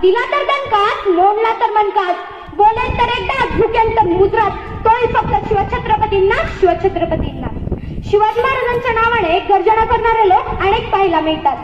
दिला तर दणकाच मोडला तर मनकाच बोलेल तर एकदा झुकेल तर मुद्रात तोही फक्त शिवछत्रपतींना शिवछत्रपतींना. शिवाजी महाराजांच्या नावाने गर्जना करणारे लोक अनेक पाहायला मिळतात.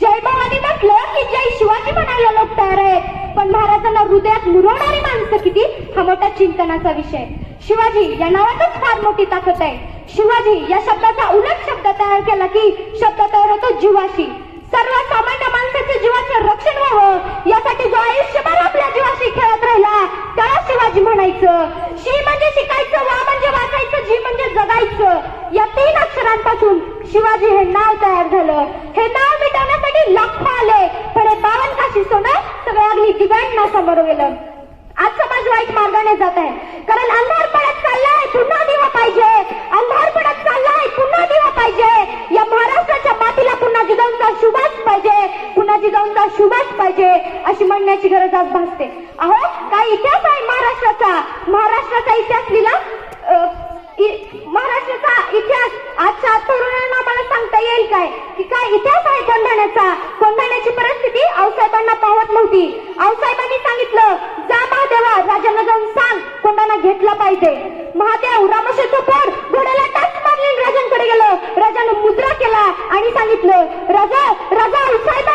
जय भवानी म्हटलं की जय शिवाजी म्हणायला लोक तयार आहेत. पण महाराजांना हृदयात मुरवणारी माणसं किती? हा मोठा चिंतनाचा विषय. शिवाजी या नावातच फार मोठी ताकद आहे. शिवाजी या शब्दाचा उलट शब्द तयार केला की शब्द तयार होतो जीवाशी. सर्वसामान्य माणसाच्या जीवाचं रक्षण व्हावं. यासाठी जो आयुष्यभर आपल्या जीवाशी खेळत राहिला त्याला शिवाजी म्हणायचं. शी म्हणजे शिकायचं वा म्हणजे वाचायचं जी म्हणजे जगायचं. या तीन अक्षरांपासून शिवाजी हे नाव तयार झालं. हे नाव मिटवण्यासाठी लाखो आले. पण हे बावन काशी सोनं सगळ्या अगदी दिव्यांना समोर गेलं. आज समाज वाईट मार्गाने जात आहे. कारण अंधार पुन्हा जिजाऊंचा पाहिजे अशी म्हणण्याची गरज आज भासते. अहो काय इतिहास आहे महाराष्ट्राचा? महाराष्ट्राचा इतिहास लिहिला? महाराष्ट्राचा इतिहास आजच्या तरुणांना मला सांगता येईल काय? की काय इतिहास आहे कोंढाण्याचा? कोंढाण्याची परिस्थिती आऊसाहेबांना पाहत नव्हती. आऊसाहेबांनी सांगितलं जा महादेवा राजांना जाऊन सांग कोंढाणा घेतला पाहिजे. महादेव रामोशीचं पोर घोड्याला टाच मारली राजांकडे गेलं. राजानं मुद्रा केला आणि सांगितलं राजा राजा आऊसाहेब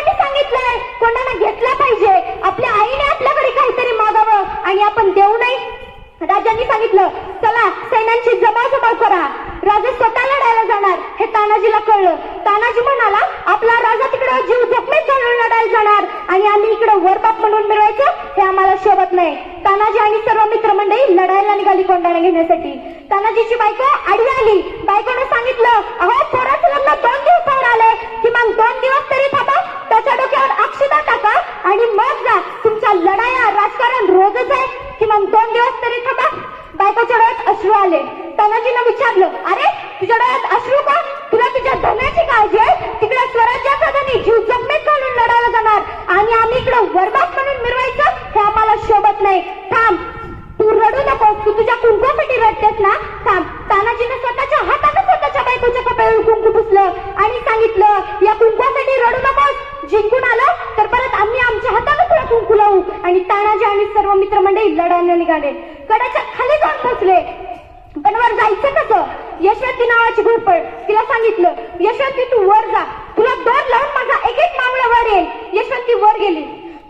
सांगितलंय कोंढाणा घेतला पाहिजे? आपल्या आईने आपल्याकडे काहीतरी मागावं आणि आपण देऊ नाही. राजांनी सांगितलं चला सैन्यांची जमाजमा करा. राजा स्वतः लढायला जाणार. हे तानाजीला कळलं. तानाजी म्हणाला आपला राजा तिकडे जीव जोखमीत घालून लढायला जाणार आणि आम्ही इकडे वरबाप म्हणून मिळवायचं हे आम्हाला शोभत नाही. तानाजी आणि सर्व मित्रमंडळी लढायला निघाली कोंडाणा घेण्यासाठी. तानाजीची बायको आडी आली. बायकोनं सांगितलं अहो पोराचं लग्न दोन दिवसावर आले किमान दोन दिवस अश्रू आले. तानाजीनं विचारलं अरे तुझ्या डोळ्यात अश्रू का? तुला तुझ्या धनाची काळजी आहे? तिकडे स्वराज्याचा धनी जीव जखमीत घालून लढायला जाणार. आणि आम्ही इकडे वरदास म्हणून मिरवायचं हे आम्हाला शोभत नाही. थांब. तू रडू नकोस. तू तुझ्या कुंकूसाठी रडतेस ना? थांब. तानाजीने स्वतःच्या हाताने स्वतःच्या बायकोच्या कपड्यावर कुंकू पुसलं आणि सांगितलं या कुंकूसाठी रडू नकोस. जिंकून आलं तर परत आम्ही आमच्या हाताने तुला कुंकू लावू. आणि तानाजी आणि सर्व मित्रमंडळी लढायला निघाले. कडाच्या खाली जाऊन पोचले. पण वर जायचं कसं यशवंती नावाची घोरपड तिला सांगितलं यशवंती तू वर जा. तुला दोन लावून माझा एक एक मावळा वर येईल. यशवंती वर गेली.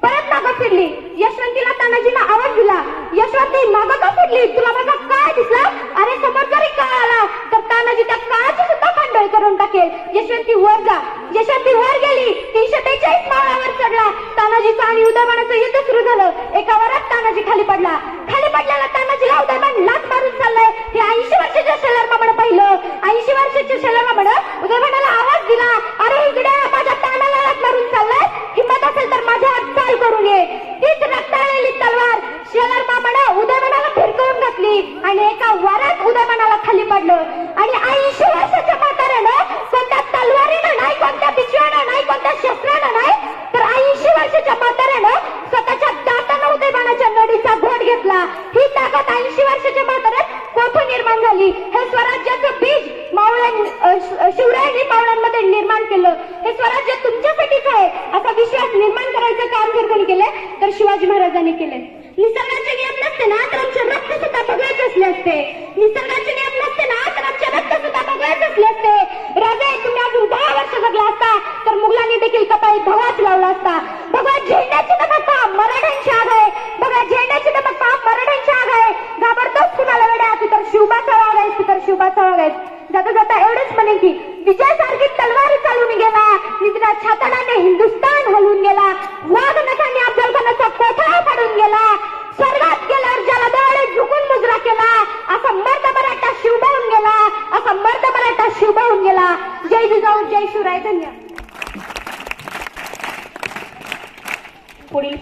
परत मागं फिरली. यशवंतीला तानाजीला आवाज दिला यशवंती मागं का फिरली? तुला माझा काय दिसला? अरे समोर जरी का आला तर तानाजी त्या काळाची सुद्धा खंडोळ करून टाकेल. यशवंती वर जा. यशवंती वर गेली. तीनशे बेचाळीस मावळावर चढला. तानाजीचं आणि उदयमानाचं युद्ध सुरू झालं. एका वरात तानाजी खाली पडला. खाली पडल्याला तानाजीला उदयमान लाच मारून चाललाय हे ऐंशी वर्षाच्या शेलरमा म्हण पाहिलं ऐंशी वर्षाच्या शेलरमा म्हण उदयमानाला आवाज दिला अरे इकडे माझ्या तानाला लाच मारून चाललाय हिंमत असेल तर माझ्या हात चाल करून ये तीच रक्ताळलेली तलवार. शेलर म्हण उदयमनाला फिरकवून घातली आणि एका वरात उदयमनाला खाली पडलं. आणि ऐंशी वर्षाच्या म्हाताऱ्यानं कोणत्या तलवारीनं नाही कोणत्या पिशव्यानं नाही कोणत्या शस्त्रानं नाही तर ऐंशी वर्षाच्या म्हाताऱ्यानं स्वतःच्या दातानं उदयमानाच्या नडीचा घोट घेतला. ही ताकद ऐंशी वर्षाच्या म्हाताऱ्यात कोठून निर्माण झाली? हे स्वराज्याचं बीज मावळ्यां शिवरायांनी मावळ्यांमध्ये निर्माण केलं. हे स्वराज्य तुमच्यासाठीच आहे. असा विश्वास निर्माण करायचं काम जर कोणी केले. शिवाजी महाराजांनी केले. निसर्गाचे नियम नसते ना तर आमचे रक्त सुद्धा बघायच असले असते. निसर्गाचे नियम नसते ना तर आमचे रक्त सुद्धा बघायच असले असते. राजा तुम्ही अजून दहा वर्ष जगला असता तर मुघलांनी देखील कपाळी धवाच लावला असता. बघा झेंड्याची नमक पहा मराठ्यांची आग आहे. बघा झेंड्याची नमक पहा मराठ्यांची आग आहे. घाबरतोच कुणाला वेड्या? तू तर शिवबाचा वाघ आहेस तू तर शिवबाचा वाघ आहेस. जाता जाता एवढंच म्हणेन की विजयासारखी तलवार चालून गेला. निद्रा छातडाने हिंदुस्तान जिजाऊ जय शिवराय धन्यवाद पुढील